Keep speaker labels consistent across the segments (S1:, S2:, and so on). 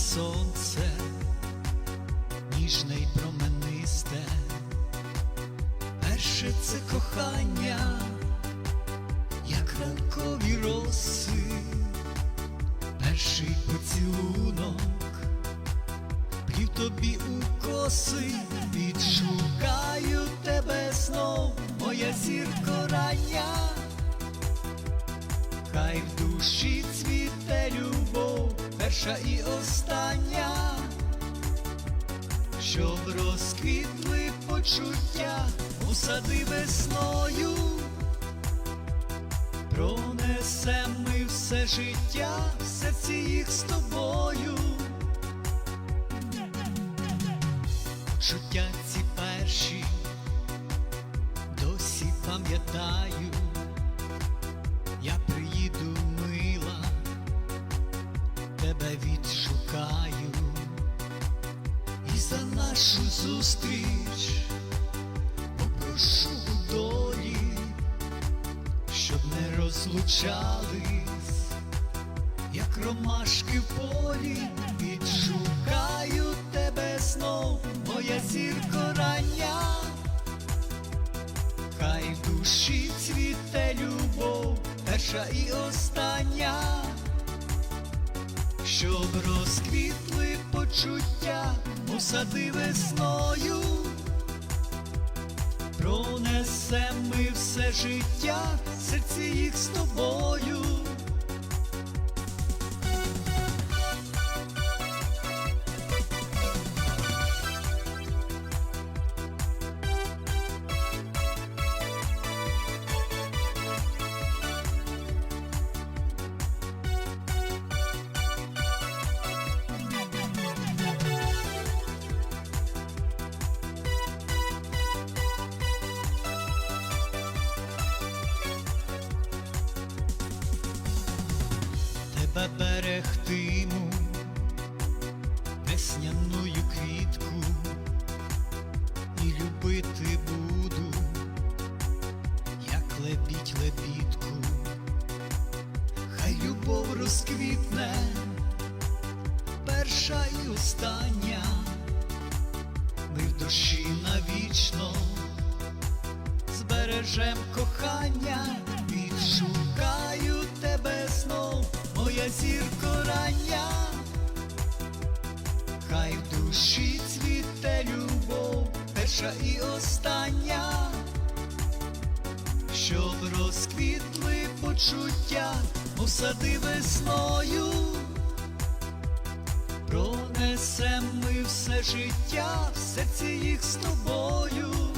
S1: сонце, ніжне й променисте, перше це кохання, як ранкові роси, перший поцілунок, плів тобі у коси, відшукаю тебе знов, моя зірко рання, хай в душі цвіт перша і остання щоб розквітли почуття у сади весною, пронесем ми все життя, в серці їх з тобою. Чуття ці перші досі пам'ятаю, я тебе відшукаю. І за нашу зустріч попрошу у долі, щоб не розлучались, як ромашки в полі, відшукаю тебе знов, моя зірко рання, хай душі цвіте любов, перша і остання щоб розквітли почуття посади весною, пронесем ми все життя, серці їх з тобою. Тебе берегтиму весняною квітку. І любити буду, як лебідь лебідку, хай любов розквітне, перша і остання, ми в душі навічно збережем кохання, зірко рання, хай в душі цвіте любов, перша і остання, щоб розквітли почуття, у сади весною. Пронесем ми все життя, в серці їх з тобою.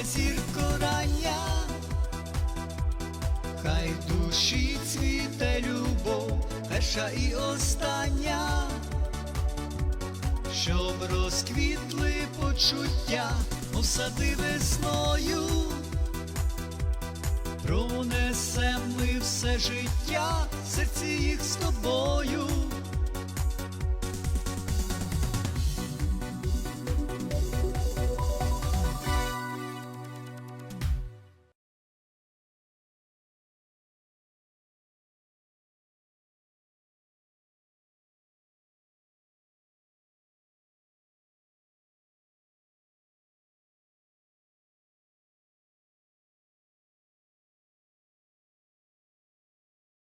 S1: Моя зірко рання, хай душі цвіте любов, перша і остання, щоб розквітли почуття, у сади весною, пронесем ми все життя, серці їх з тобою.